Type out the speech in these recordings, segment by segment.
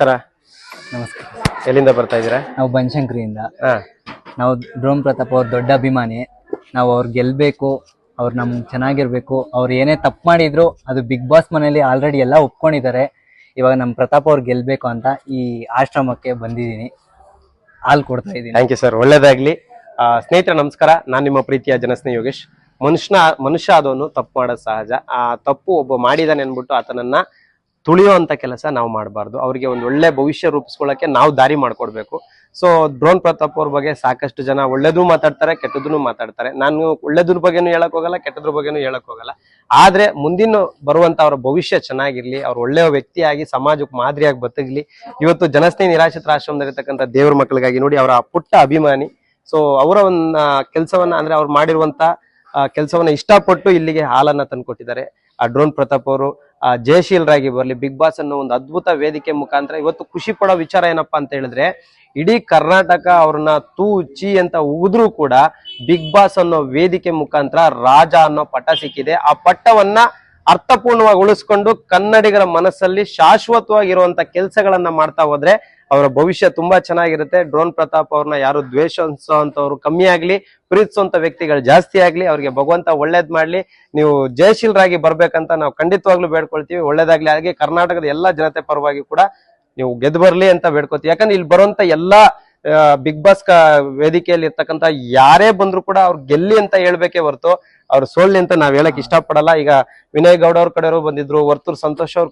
ನಮಸ್ಕಾರ. ನಮಸ್ಕಾರ. ಎಲ್ಲಿಂದ ಬರ್ತಾ ಇದ್ದೀರಾ? ನಾವು ಬನಶಂಕರಿಯಿಂದ. ಹಾ. ನಾವು ಡ್ರೋಮ್ ಪ್ರತಾಪ್ ಅವ್ರ ದೊಡ್ಡ ಅಭಿಮಾನಿ. ನಾವು ಅವ್ರು ಗೆಲ್ಬೇಕು ಅವ್ರು ನಮ್ಗೆ ಚೆನ್ನಾಗಿರ್ಬೇಕು ಅವ್ರು ಏನೇ ತಪ್ಪು ಮಾಡಿದ್ರು ಅದು ಬಿಗ್ ಬಾಸ್ ಮನೇಲಿ ಆಲ್ರೆಡಿ ಎಲ್ಲ ಒಪ್ಕೊಂಡಿದ್ದಾರೆ. ಇವಾಗ ನಮ್ಮ ಪ್ರತಾಪ್ ಅವ್ರು ಗೆಲ್ಬೇಕು ಅಂತ ಈ ಆಶ್ರಮಕ್ಕೆ ಬಂದಿದ್ದೀನಿ. ಹಾಲು ಕೊಡ್ತಾ ಇದ್ದೀನಿ. ಥ್ಯಾಂಕ್ ಯು ಸರ್ ಒಳ್ಳೇದಾಗ್ಲಿ. ಆ, ಸ್ನೇಹಿತರೆ ನಮಸ್ಕಾರ. ನಾನು ನಿಮ್ಮ ಪ್ರೀತಿಯ ಜನಸ್ನೇಹಿ ಯೋಗೇಶ್. ಮನುಷ್ಯನ ಮನುಷ್ಯ ಆದವನು ತಪ್ಪು ಮಾಡೋದು ಸಹಜ. ಆ ತಪ್ಪು ಒಬ್ಬ ಮಾಡಿದಾನೆ ಅಂದ್ಬಿಟ್ಟು ಆತನನ್ನ ತುಳಿಯುವಂತ ಕೆಲಸ ನಾವು ಮಾಡಬಾರ್ದು. ಅವರಿಗೆ ಒಂದು ಒಳ್ಳೆ ಭವಿಷ್ಯ ರೂಪಿಸ್ಕೊಳ್ಳೋಕೆ ನಾವು ದಾರಿ ಮಾಡಿಕೊಡ್ಬೇಕು. ಸೊ ಡ್ರೋನ್ ಪ್ರತಾಪ್ ಅವ್ರ ಬಗ್ಗೆ ಸಾಕಷ್ಟು ಜನ ಒಳ್ಳೇದು ಮಾತಾಡ್ತಾರೆ ಕೆಟ್ಟದನ್ನು ಮಾತಾಡ್ತಾರೆ. ನಾನು ಒಳ್ಳೇದ್ರ ಬಗ್ಗೆನೂ ಹೇಳಕ್ ಹೋಗಲ್ಲ, ಕೆಟ್ಟದ್ರ ಬಗ್ಗೆನೂ ಹೇಳಕ್ ಹೋಗಲ್ಲ. ಆದ್ರೆ ಮುಂದಿನ ಬರುವಂತ ಅವರ ಭವಿಷ್ಯ ಚೆನ್ನಾಗಿರ್ಲಿ, ಅವ್ರ ಒಳ್ಳೆಯ ವ್ಯಕ್ತಿಯಾಗಿ ಸಮಾಜಕ್ಕೆ ಮಾದರಿಯಾಗಿ ಬದುಕಲಿ ಇವತ್ತು ಜನಸ್ನೇಹಿ ನಿರಾಶ್ರಿತ ಆಶ್ರಮದಲ್ಲಿರ್ತಕ್ಕಂಥ ದೇವ್ರ ಮಕ್ಕಳಿಗಾಗಿ ನೋಡಿ ಅವರ ಪುಟ್ಟ ಅಭಿಮಾನಿ. ಸೊ ಅವರ ಒಂದು ಕೆಲಸವನ್ನ ಅಂದ್ರೆ ಅವ್ರು ಮಾಡಿರುವಂತ ಕೆಲಸವನ್ನ ಇಷ್ಟಪಟ್ಟು ಇಲ್ಲಿಗೆ ಹಾಲನ್ನ ತಂದ್ಕೊಟ್ಟಿದ್ದಾರೆ. ಆ ಡ್ರೋನ್ ಪ್ರತಾಪ್ ಅವರು ಜಯಶೀಲರಾಗಿ ಬರಲಿ. ಬಿಗ್ ಬಾಸ್ ಅನ್ನೋ ಒಂದು ಅದ್ಭುತ ವೇದಿಕೆ ಮುಖಾಂತರ ಇವತ್ತು ಖುಷಿ ಪಡೋ ವಿಚಾರ ಏನಪ್ಪಾ ಅಂತ ಹೇಳಿದ್ರೆ, ಇಡೀ ಕರ್ನಾಟಕ ಅವ್ರನ್ನ ತೂ ಚಿ ಅಂತ ಉಗಿದ್ರೂ ಕೂಡ ಬಿಗ್ ಬಾಸ್ ಅನ್ನೋ ವೇದಿಕೆ ಮುಖಾಂತರ ರಾಜ ಅನ್ನೋ ಪಟ್ಟ ಸಿಕ್ಕಿದೆ. ಆ ಪಟ್ಟವನ್ನ ಅರ್ಥಪೂರ್ಣವಾಗಿ ಉಳಿಸ್ಕೊಂಡು ಕನ್ನಡಿಗರ ಮನಸ್ಸಲ್ಲಿ ಶಾಶ್ವತವಾಗಿರುವಂತ ಕೆಲಸಗಳನ್ನ ಮಾಡ್ತಾ ಹೋದ್ರೆ ಅವರ ಭವಿಷ್ಯ ತುಂಬಾ ಚೆನ್ನಾಗಿರುತ್ತೆ. ಡ್ರೋನ್ ಪ್ರತಾಪ್ ಅವ್ರನ್ನ ಯಾರು ದ್ವೇಷಿಸುವಂತವ್ರು ಕಮ್ಮಿ ಆಗ್ಲಿ, ಪ್ರೀತಿಸುವಂತ ವ್ಯಕ್ತಿಗಳು ಜಾಸ್ತಿ ಆಗ್ಲಿ, ಅವ್ರಿಗೆ ಭಗವಂತ ಒಳ್ಳೇದ್ ಮಾಡ್ಲಿ. ನೀವು ಜಯಶೀಲರಾಗಿ ಬರ್ಬೇಕಂತ ನಾವು ಖಂಡಿತವಾಗ್ಲೂ ಬೇಡ್ಕೊಳ್ತೀವಿ. ಒಳ್ಳೇದಾಗ್ಲಿ, ಹಾಗೆ ಕರ್ನಾಟಕದ ಎಲ್ಲಾ ಜನತೆ ಪರವಾಗಿ ಕೂಡ ನೀವು ಗೆದ್ದು ಬರ್ಲಿ ಅಂತ ಬೇಡ್ಕೊತೀವಿ ಯಾಕಂದ್ರೆ ಇಲ್ಲಿ ಬರುವಂತ ಎಲ್ಲಾ ಬಿಗ್ ಬಾಸ್ ವೇದಿಕೆಯಲ್ಲಿ ಇರ್ತಕ್ಕಂತ ಯಾರೇ ಬಂದ್ರು ಕೂಡ ಅವ್ರು ಗೆಲ್ಲಿ ಅಂತ ಹೇಳ್ಬೇಕೇ ಹೊರತು ಅವ್ರು ಸೋಲ್ಲಿ ಅಂತ ನಾವ್ ಹೇಳಕ್ ಇಷ್ಟಪಡಲ್ಲ. ಈಗ ವಿನಯ್ ಗೌಡ ಅವ್ರ ಕಡೆಯವರು ಬಂದಿದ್ರು ವರ್ತೂರ್ ಸಂತೋಷ್ ಅವ್ರ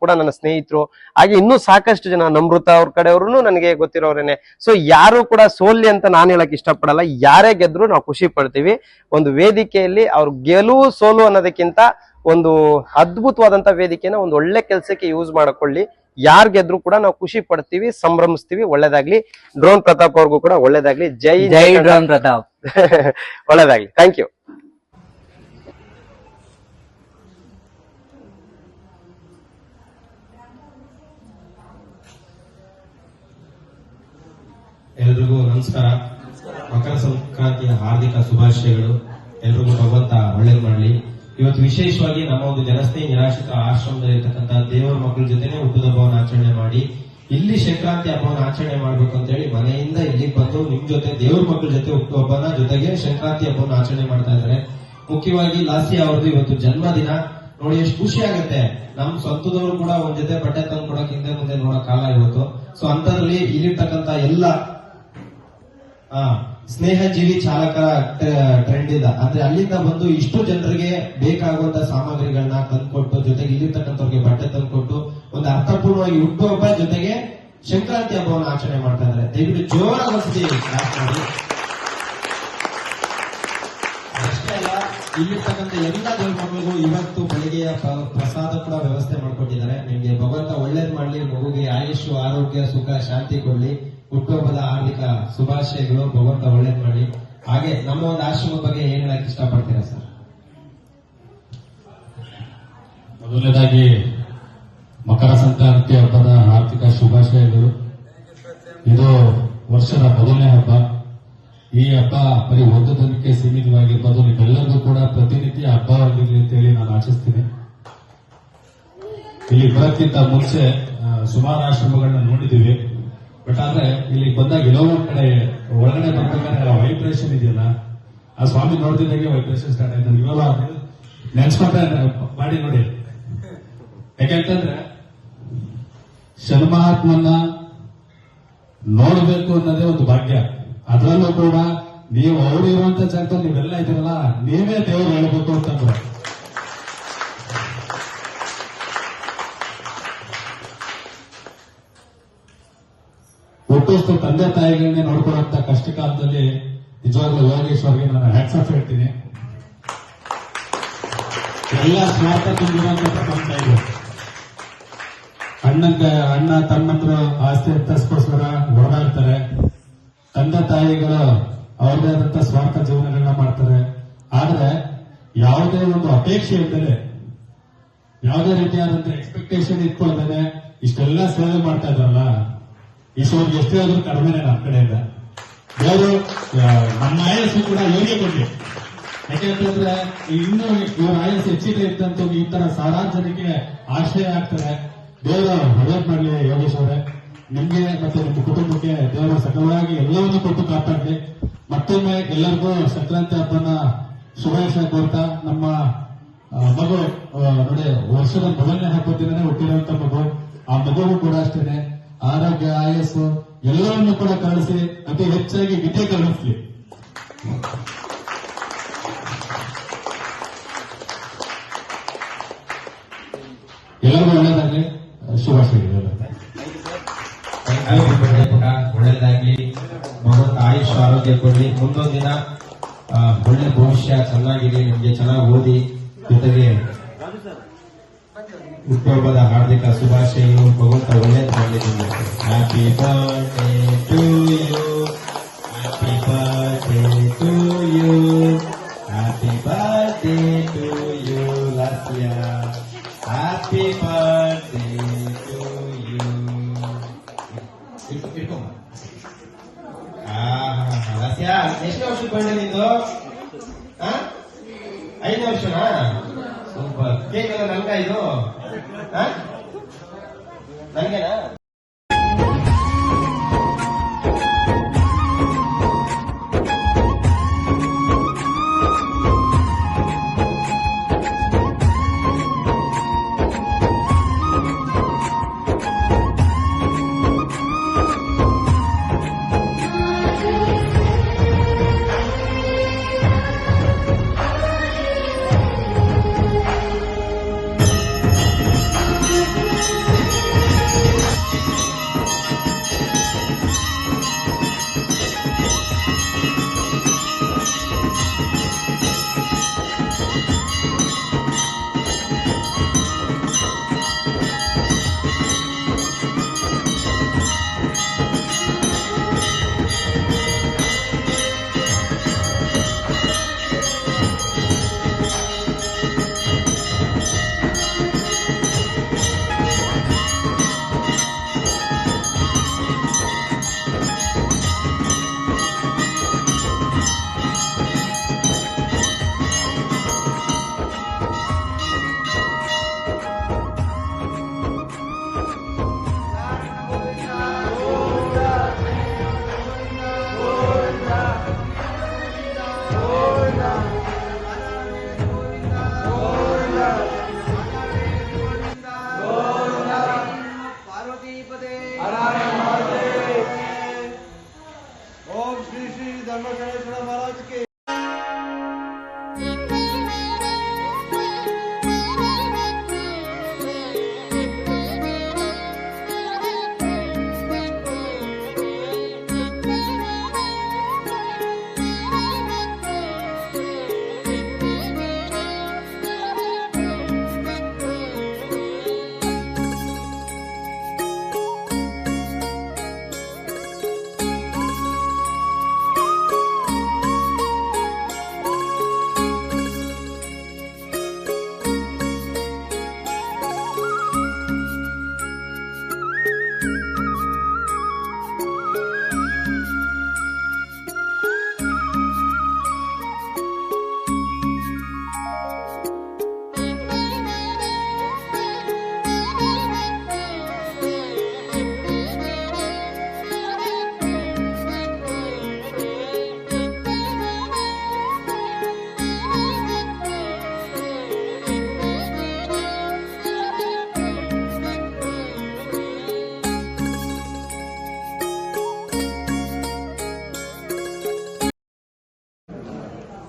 ಕೂಡ ನನ್ನ ಸ್ನೇಹಿತರು. ಹಾಗೆ ಇನ್ನೂ ಸಾಕಷ್ಟು ಜನ ನಮೃತ ಅವ್ರ ಕಡೆಯವ್ರು ನನಗೆ ಗೊತ್ತಿರೋರೇನೆ. ಸೊ ಯಾರು ಕೂಡ ಸೋಲ್ಲಿ ಅಂತ ನಾನು ಹೇಳಕ್ ಇಷ್ಟಪಡಲ್ಲ. ಯಾರೇ ಗೆದ್ರು ನಾವು ಖುಷಿ ಪಡ್ತೀವಿ. ಒಂದು ವೇದಿಕೆಯಲ್ಲಿ ಅವ್ರ ಗೆಲುವು ಸೋಲು ಅನ್ನೋದಕ್ಕಿಂತ ಒಂದು ಅದ್ಭುತವಾದಂತ ವೇದಿಕೆನ ಒಂದು ಒಳ್ಳೆ ಕೆಲಸಕ್ಕೆ ಯೂಸ್ ಮಾಡ್ಕೊಳ್ಳಿ. ಯಾರ್ ಗೆದ್ರು ಕೂಡ ನಾವು ಖುಷಿ ಪಡ್ತೀವಿ ಸಂಭ್ರಮಿಸ್ತೀವಿ ಒಳ್ಳೇದಾಗ್ಲಿ. ಡ್ರೋನ್ ಪ್ರತಾಪ್ ಅವ್ರಿಗೂ ಕೂಡ ಒಳ್ಳೇದಾಗ್ಲಿ. ಜೈ ಜೈ ಡ್ರೋನ್ ಪ್ರತಾಪ್. ಒಳ್ಳೇದಾಗ್ಲಿ. ಥ್ಯಾಂಕ್ ಯು ಎಲ್ರಿಗೂ ನಮಸ್ಕಾರ. ಮಕರ ಸಂಕ್ರಾಂತಿಯ ಹಾರ್ದಿಕ ಶುಭಾಶಯಗಳು. ಎಲ್ರಿಗೂ ಭಗವಂತ ಒಳ್ಳೇದು ಮಾಡ್ಲಿ. ಇವತ್ತು ವಿಶೇಷವಾಗಿ ನಮ್ಮ ಒಂದು ಜನಸ್ನೇಹಿ ನಿರಾಶ್ರಿತ ಆಶ್ರಮದಲ್ಲಿ ಇರ್ತಕ್ಕಂಥ ದೇವರ ಮಕ್ಕಳ ಜೊತೆನೆ ಹುಟ್ಟುಹಬ್ಬವನ್ನು ಆಚರಣೆ ಮಾಡಿ ಇಲ್ಲಿ ಸಂಕ್ರಾಂತಿ ಹಬ್ಬವನ್ನು ಆಚರಣೆ ಮಾಡ್ಬೇಕು ಅಂತ ಹೇಳಿ ಮನೆಯಿಂದ ಇಲ್ಲಿ ಬಂದು ನಿಮ್ ಜೊತೆ ದೇವ್ರ ಮಕ್ಕಳ ಜೊತೆ ಹುಟ್ಟುಹಬ್ಬನ ಜೊತೆಗೆ ಸಂಕ್ರಾಂತಿ ಹಬ್ಬವನ್ನು ಆಚರಣೆ ಮಾಡ್ತಾ ಇದ್ದಾರೆ. ಮುಖ್ಯವಾಗಿ ಲಾಸಿ ಅವ್ರದ್ದು ಇವತ್ತು ಜನ್ಮದಿನ. ನೋಡಿ ಎಷ್ಟು ಖುಷಿ ಆಗುತ್ತೆ. ನಮ್ ಸ್ವಂತದವರು ಕೂಡ ಒಂದ್ ಜೊತೆ ಬಟ್ಟೆ ತಂದು ಕೊಡಕ್ ಹಿಂದೆ ಮುಂದೆ ನೋಡೋ ಕಾಲ ಇವತ್ತು. ಸೊ ಅಂತದ್ರಲ್ಲಿ ಇಲ್ಲಿರ್ತಕ್ಕಂತ ಎಲ್ಲ ಆ, ಸ್ನೇಹಜೀವಿ ಚಾಲಕರ ಟ್ರೆಂಡ್ ಇದೆ. ಅಂದ್ರೆ ಅಲ್ಲಿಂದ ಬಂದು ಇಷ್ಟು ಜನರಿಗೆ ಬೇಕಾಗುವಂತ ಸಾಮಗ್ರಿಗಳನ್ನ ತಂದ್ಕೊಟ್ಟು, ಜೊತೆಗೆ ಇಲ್ಲಿರ್ತಕ್ಕಂಥವ್ರಿಗೆ ಬಟ್ಟೆ ತಂದ್ಕೊಟ್ಟು, ಒಂದು ಅರ್ಥಪೂರ್ಣವಾಗಿ ಹುಟ್ಟುಹಬ್ಬ ಜೊತೆಗೆ ಸಂಕ್ರಾಂತಿ ಹಬ್ಬವನ್ನು ಆಚರಣೆ ಮಾಡ್ತಾ ಇದ್ದಾರೆ. ದಯವಿಟ್ಟು ಜೋರಾಗಿ ಇಲ್ಲಿರ್ತಕ್ಕಂಥ ಎಲ್ಲ ದೇವ್ರ ಇವತ್ತು ಬೆಳಗ್ಗೆಯ ಪ್ರ- ಪ್ರಸಾದ ಕೂಡ ವ್ಯವಸ್ಥೆ ಮಾಡಿಕೊಟ್ಟಿದ್ದಾರೆ. ನಿಮಗೆ ಭಗವಂತ ಒಳ್ಳೇದು ಮಾಡಲಿ, ಮಗುಗೆ ಆಯುಷು, ಆರೋಗ್ಯ, ಸುಖ, ಶಾಂತಿ ಕೊಡ್ಲಿ. ಹುಟ್ಟುಹಬ್ಬದ ಆರ್ಥಿಕ ಶುಭಾಶಯಗಳು. ಭಗವಂತ ಒಳ್ಳೇದ್ ಮಾಡಿ ಹಾಗೆ ನಮ್ಮ ಒಂದು ಆಶ್ರಮದ ಬಗ್ಗೆ ಏನ್ ಹೇಳಕ್ ಇಷ್ಟಪಡ್ತೀರಾ ಸರ್? ಮೊದಲನೇದಾಗಿ ಮಕರ ಸಂಕ್ರಾಂತಿ ಹಬ್ಬದ ಆರ್ಥಿಕ ಶುಭಾಶಯಗಳು. ಇದು ವರ್ಷದ ಮೊದಲನೇ ಹಬ್ಬ. ಈ ಹಬ್ಬ ಬರೀ ಒಂದು ದಿನಕ್ಕೆ ಸೀಮಿತವಾಗಿರ್ಬೋದು ನಿಮ್ಮೆಲ್ಲರಿಗೂ ಕೂಡ ಪ್ರತಿನಿತ್ಯ ಅಂತ ಹೇಳಿ ನಾನು ಆಶಿಸ್ತೀನಿ. ಇಲ್ಲಿ ಬರೋಕ್ಕಿಂತ ಮುಂಚೆ ಸುಮಾರು ಆಶ್ರಮಗಳನ್ನ ನೋಡಿದೀವಿ ಬಟ್ ಆದ್ರೆ ಇಲ್ಲಿ ಬಂದಾಗ ಎಲ್ಲೋ ಒಂದ್ ಕಡೆ ಒಳಗಡೆ ಬರ್ಬೇಕಾದ್ರೆ ವೈಬ್ರೇಷನ್ ಇದೆಯಲ್ಲ, ಆ ಸ್ವಾಮಿ ನೋಡ್ತಿದ್ದಾಗೆ ವೈಬ್ರೇಷನ್ ಸ್ಟಾರ್ಟ್ ಆಯ್ತು. ಇವಾಗ ನೆನ್ಸ್ಕೊಂಡ್ರೆ ಮಾಡಿ ನೋಡಿ. ಯಾಕೆಂತಂದ್ರೆ ಶರ್ಮಾತ್ಮನ್ನ ನೋಡಬೇಕು ಅನ್ನೋದೇ ಒಂದು ಭಾಗ್ಯ. ಅದರಲ್ಲೂ ಕೂಡ ನೀವು ಅವ್ರು ಇರುವಂತ ಜಾಗದಲ್ಲಿ ನೀವೆಲ್ಲ ಇದೀರಲ್ಲ ನೀವೇ ದೇವರು ಹೇಳ್ಬೇಕು ಅಂತಂದ್ರೆ ಹುಟ್ಟುಷ್ಟು ತಂದೆ ತಾಯಿಗಳನ್ನೇ ನೋಡ್ಕೊಳ್ಳುವಂತ ಕಷ್ಟ ಕಾಲದಲ್ಲಿ ನಿಜವಾಗ್ಲೂ ಯೋಗೇಶ್ವರ್ಗೆ ನಾನು ಹ್ಯಾಟ್ಸ್ ಆಫ್ ಹೇಳ್ತೀನಿ. ಎಲ್ಲ ಸ್ವಾರ್ಥ ತುಂಬಿರುವಂತ ಪ್ರಪಂಚ ಇದೆ. ಅಣ್ಣಂಗ, ಅಣ್ಣ, ತಮ್ಮಂದ್ರ ಆಸ್ತಿ ಎತ್ತಸ್ಕೋಸ್ಕರ ಓಡಾಡ್ತಾರೆ. ತಂದೆ ತಾಯಿಗಳು ಅವ್ರದೇ ಆದಂತ ಸ್ವಾರ್ಥ ಜೀವನಗಳನ್ನ ಮಾಡ್ತಾರೆ. ಆದ್ರೆ ಯಾವುದೇ ಒಂದು ಅಪೇಕ್ಷೆ ಇದ್ದರೆ ಯಾವುದೇ ರೀತಿಯಾದಂತ ಎಕ್ಸ್ಪೆಕ್ಟೇಷನ್ ಇಟ್ಕೊಳ್ದೇನೆ ಇಷ್ಟೆಲ್ಲ ಸೇವೆ ಮಾಡ್ತಾ ಇದ್ರಲ್ಲ ಈಶ್ವರ್ ಎಷ್ಟೇ ಆದ್ರೂ ಕಡಿಮೆ ನಮ್ಮ ಕಡೆಯಿಂದ. ದೇವರು ನಮ್ಮ ಆಯಸ್ಸು ಕೂಡ ಯೋಗ್ಯ ಕೊಡ್ಲಿ. ಯಾಕೆಂತಂದ್ರೆ ಇನ್ನೂ ಇವ್ರ ಆಯಸ್ಸು ಹೆಚ್ಚಿಗೆ ಇತ್ತಂತೂ ಈ ತರ ಜನಕ್ಕೆ ಆಶ್ರಯ ಆಗ್ತಾರೆ. ದೇವರು ಹೊಡೆದ್ ಮಾಡ್ಲಿ ಯೋಗೇಶ್ ಅವರೇ. ನಿಮ್ಗೆ ಮತ್ತೆ ನಿಮ್ಮ ಕುಟುಂಬಕ್ಕೆ, ದೇವರ ಸಕಲವಾಗಿ ಎಲ್ಲವನ್ನು ಕೊಟ್ಟು ಕಾಪಾಡಲಿ. ಮತ್ತೊಮ್ಮೆ ಎಲ್ಲರಿಗೂ ಸಂಕ್ರಾಂತಿ ಹಬ್ಬನ ಶುಭಾಶಯ ಕೋರ್ತಾ. ನಮ್ಮ ಮಗು ನೋಡಿ, ವರ್ಷದ ಮೊದಲನೇ ಹಬ್ಬದಿಂದನೇ ಹುಟ್ಟಿರುವಂತ ಮಗು. ಆ ಮಗುವು ಕೂಡ ಅಷ್ಟೇನೆ. ಆರೋಗ್ಯ, ಆಯಸ್ಸು ಎಲ್ಲವನ್ನು ಕೂಡ ಕಳಿಸಿ ಅತಿ ಹೆಚ್ಚಾಗಿ ವಿದ್ಯೆ ಕಲಿಸ್ಲಿ ಎಲ್ಲರಿಗೂ ಒಳ್ಳೇದಾಗ್ಲಿ ಶುಭಾಶಯಗಳು Happy birthday ಪುಟ ಒಳ್ಳೇದಾಗ್ಲಿ ಭಗವಂತ ಆಯುಷ್ ಆರೋಗ್ಯ ಕೊಡ್ಲಿ ಮುಂದೊಂದು ದಿನ ಆ, ಒಳ್ಳೆ ಭವಿಷ್ಯ ಚೆನ್ನಾಗಿದೆ, ನಿಮಗೆ ಚೆನ್ನಾಗಿ ಓದಿ, ಜೊತೆಗೆ ಹುಟ್ಟುಹಬ್ಬದ ಹಾರ್ದಿಕ ಶುಭಾಶಯಗಳು ಭಗವಂತ ಒಳ್ಳೇದು ಮಾಡಲಿ ನಿಮ್ಗೆ. Happy birthday to you happy birthday to you happy birthday to you Lasya happy to you ಇಟ್ಕೊಂಬ Lasya ಎಷ್ಟು ನಿಂದು ಆ? ಐದು ವರ್ಷನಾ ಸೂಪರ್ ಕೇಕ್ ಎಲ್ಲ ನನ್ಗ ಇದು ಆ?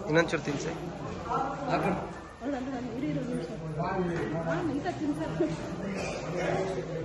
ಇನ್ನೊಂಚೂರು ತಿನ್ಸಿ. ನಿಮಿಷ